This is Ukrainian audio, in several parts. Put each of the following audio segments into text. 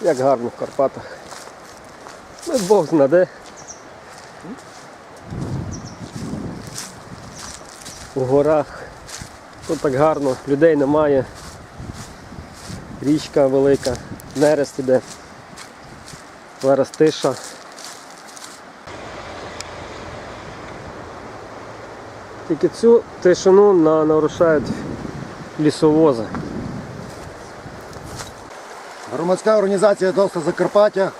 Як гарно в Карпатах. Ну, Бог знаде. У горах. Тут так гарно, людей немає. Річка велика, нерест іде. Зараз тиша. Тільки цю тишину нарушають лісовози. Громадська організація «Доста Закарпаття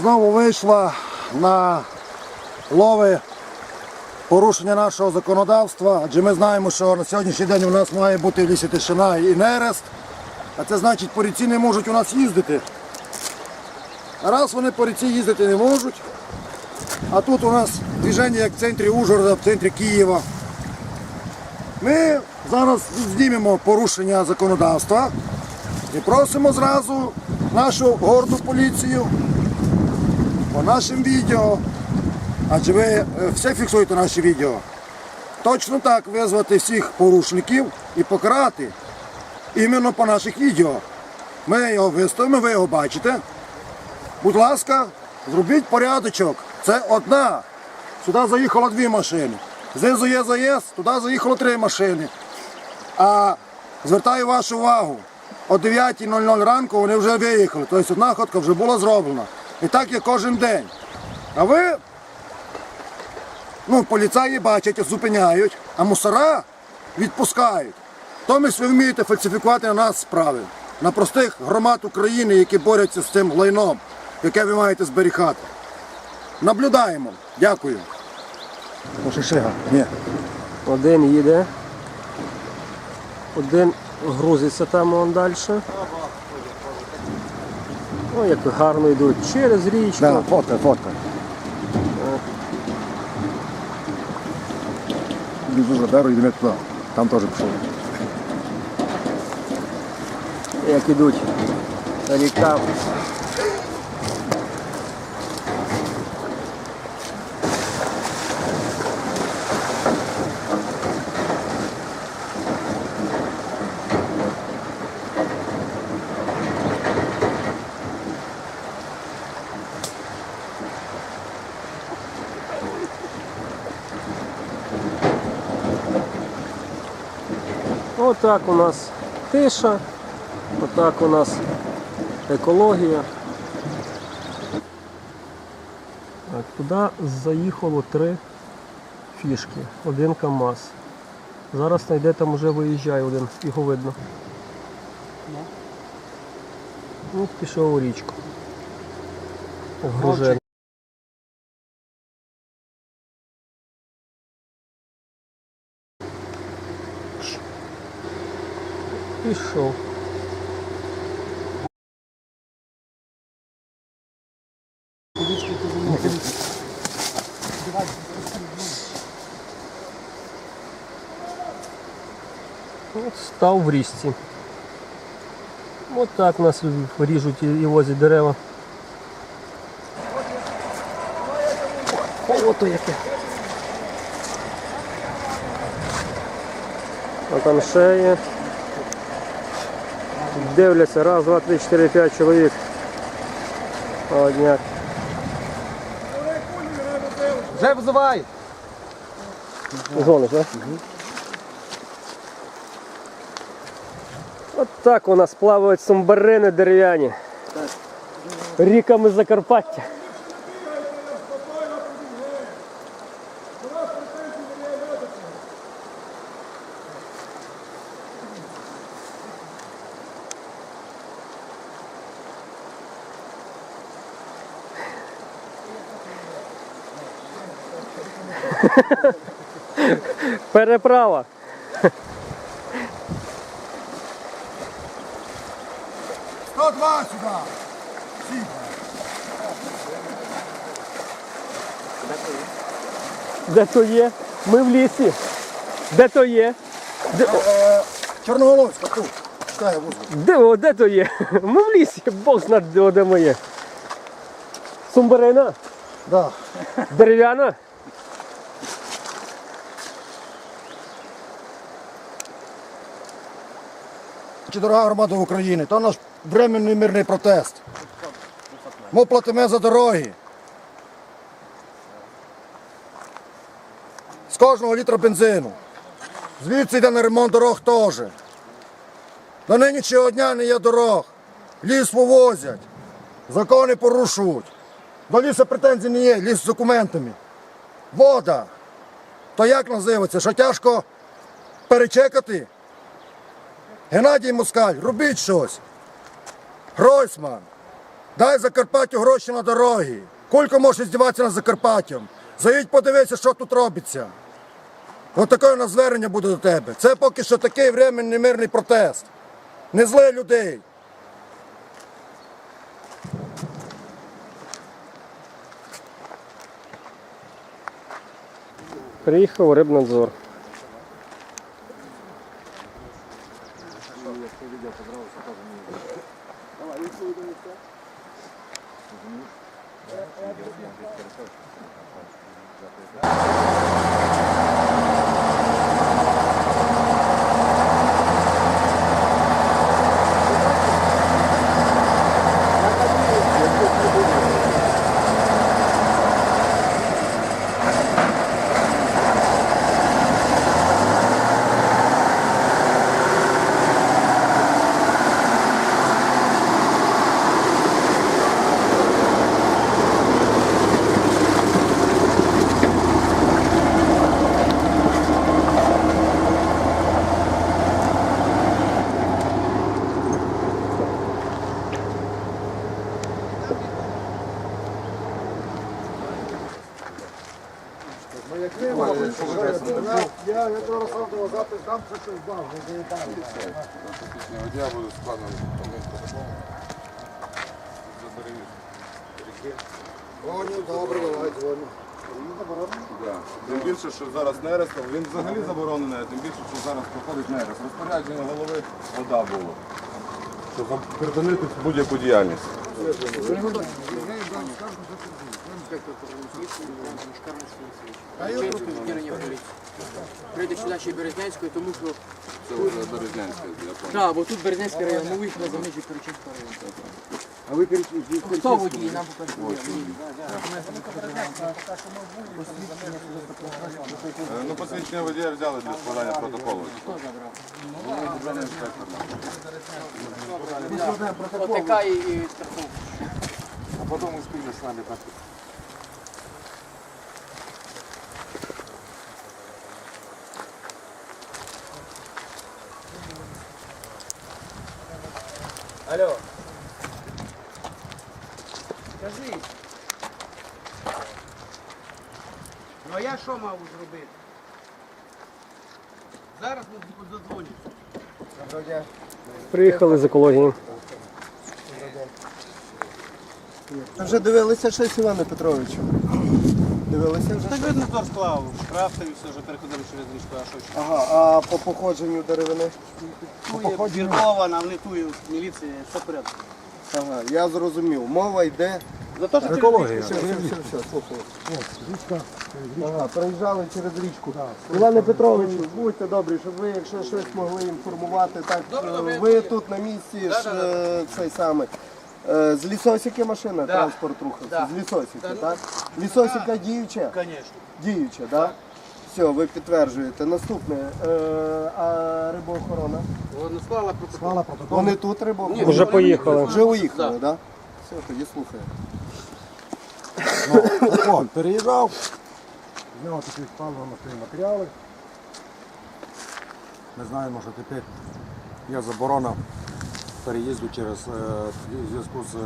знову вийшла на лови порушення нашого законодавства, адже ми знаємо, що на сьогоднішній день у нас має бути в лісі тишина і нерест, а це значить, поліці не можуть у нас їздити. Раз вони по ріці їздити не можуть, а тут у нас движення як в центрі Ужгорода, в центрі Києва. Ми зараз знімемо порушення законодавства і просимо зразу нашу горду поліцію по нашим відео, адже ви е, все фіксуєте наші відео. Точно так визвати всіх порушників і покарати іменно по наших відео. Ми його виставимо, ви його бачите. Будь ласка, зробіть порядочок. Це одна. Сюди заїхало дві машини. Знизу є заїзд, туди заїхало три машини. А звертаю вашу увагу, о 9.00 ранку вони вже виїхали. Тобто одна ходка вже була зроблена. І так є кожен день. А ви, ну, поліцаї бачать, зупиняють, а мусора відпускають. Томість ви вмієте фальсифікувати на нас справи. На простих громад України, які борються з цим лайном, яке ви маєте зберігати. Наблюдаємо. Дякую. Шишига. Ні. Один їде. Один грузиться там вон далі. О, як гарно йдуть через річку. Да, фото, фото. Біжу за дорогу, йдемо туди. Там теж пішов. Як ідуть. Ріка. Отак у нас тиша, отак у нас екологія. Так, туди заїхало три фішки, один КАМАЗ. Зараз знайде там вже виїжджає один, його видно. Ну, пішов у річку. Вгружений. Пішов. От став в річці. От так нас ріжуть і возять дерева. Ото яке. А там ще є. Дивляться, раз, два, три, чотири, п'ять чоловік. Молодняк. Вже взувай! Зониш, так? От так у нас плавають сумбарини дерев'яні. Ріками Закарпаття. Переправа. Сто два сюди. Де то є? Ми в лісі. Де то є? Де, Е, Чорноголовська тут. Чекай, вузько. де, о, де то є? Ми в лісі, Бог знає, де, де ми є. Сумбарина? Да. Дерев'яна? Кажучи, дорога громада України, то наш временний мирний протест. Ми платимо за дороги. З кожного літра бензину. Звідси йде на ремонт дорог теж. До нинішнього дня не є дорог. Ліс вивозять. Закони порушують. До лісу претензій не є, ліс з документами. Вода. То як називається? Що тяжко перечекати? Геннадій Москаль, робіть щось. Гройсман, дай Закарпаттю гроші на дороги. Кілько може здіватися над Закарпаттям? Заїдь подивися, що тут робиться. Ось таке у нас звернення буде до тебе. Це поки що такий временний мирний протест. Не зли людей. Приїхав рибнадзор. Я зараз до запис дам, це щось дав. Я буду складати протокол. Дзвоню, добре, давай дзвоню. Да. Тим більше, що зараз нерест, він взагалі заборонений, а тим більше, що зараз проходить нерест. Розпорядження голови вода було. Щоб припинити будь-яку діяльність. Прийде сюди ще й Березнянської, тому що Це вже Березнянська, я пам'ятаю. так, бо тут Березнянський район, ми виїхали за межі Перечинського району. А ви Хто водій? Нам покажуть. Е, Ну, посвідчення водія взяли для складання протоколу. ОТК і і страховка. Алло. Скажи. Ну а я що мав зробити? Зараз ми задзвоню. Приїхали з екології. Вже дивилися щось, Іване Петровичу? Дивилися вже? Так видно, склав. Крафтові все вже переходили через річку, а що ще? Ага, а по походженню деревини? Є біркована, вони ту є міліція, все в порядку. Ага, я зрозумів. Мова йде. За те, що через Екологія. річку. Все, все, все, все, слухаю. Ага, проїжджали через річку. Іване Петровичу, будьте добрі, щоб ви, якщо щось могли інформувати, так е, ви тут на місці ж е, цей самий. Е, З лісосіки машина, транспорт рухався. Да. З лісосіки, так? Лісосіка діюча? Звісно. Діюча, так? Да? Все, ви підтверджуєте. Наступне, е, а рибоохорона? Вона склала протокол. Мала протокол. Вони тут рибоохорона? Вже поїхали. Вже уїхали, так? Да. Все, тоді слухаю. Ну, от, переїжджав, зняв такі паливно-мастильні матеріали. Ми знаємо, що тепер є заборона переїзду через е, зв'язку з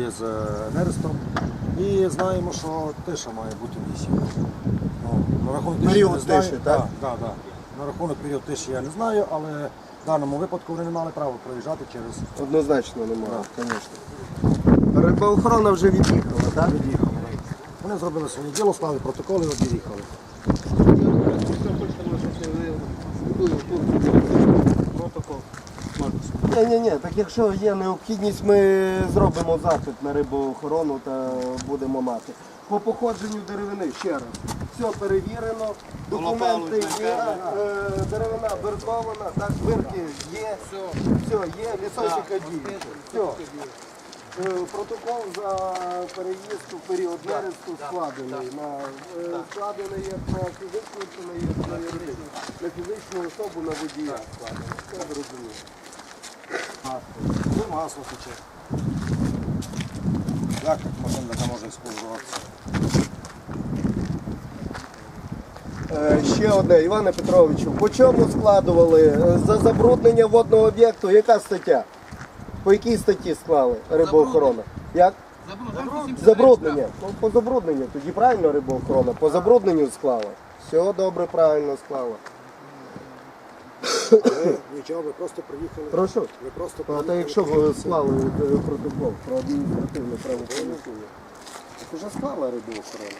із е, нерестом. І знаємо, що тиша має бути в лісі. Ну, на рахунок тиші Період не знаю. тиші, так? Так, так, так. На рахунок період тиші я не знаю, але в даному випадку вони не мали права проїжджати через Однозначно немає, звісно. Рибоохорона вже від'їхала, так? від'їхали. Вони зробили своє діло, склали протоколи і від'їхали. Протокол. Ні, ні, ні, так якщо є необхідність, ми зробимо запит на рибоохорону та будемо мати. По походженню деревини ще раз. все перевірено, документи є, е, деревина бертована, так, бирки є, все є, лісочка діє. Все. Е, Протокол за переїзд у період нересту складений. На, е, складений як на фізичну, на, на юридичну, на фізичну особу, на водія складений. Все зрозуміло. Ну, масло тече. Як така може експлуатуватися? Е, Ще одне, Іване Петровичу, по чому складували Е, за забруднення водного об'єкту? Яка стаття? По якій статті склали рибоохорона? Як? Забруднення. Ну, по забрудненню. Тоді правильно рибоохорона. По забрудненню склала. Все добре, правильно склала. Нічого, ви просто приїхали. Прошу. Ви просто А то якщо ви склали е, протокол про адміністративне правопорушення, то вже склала рибоохорона.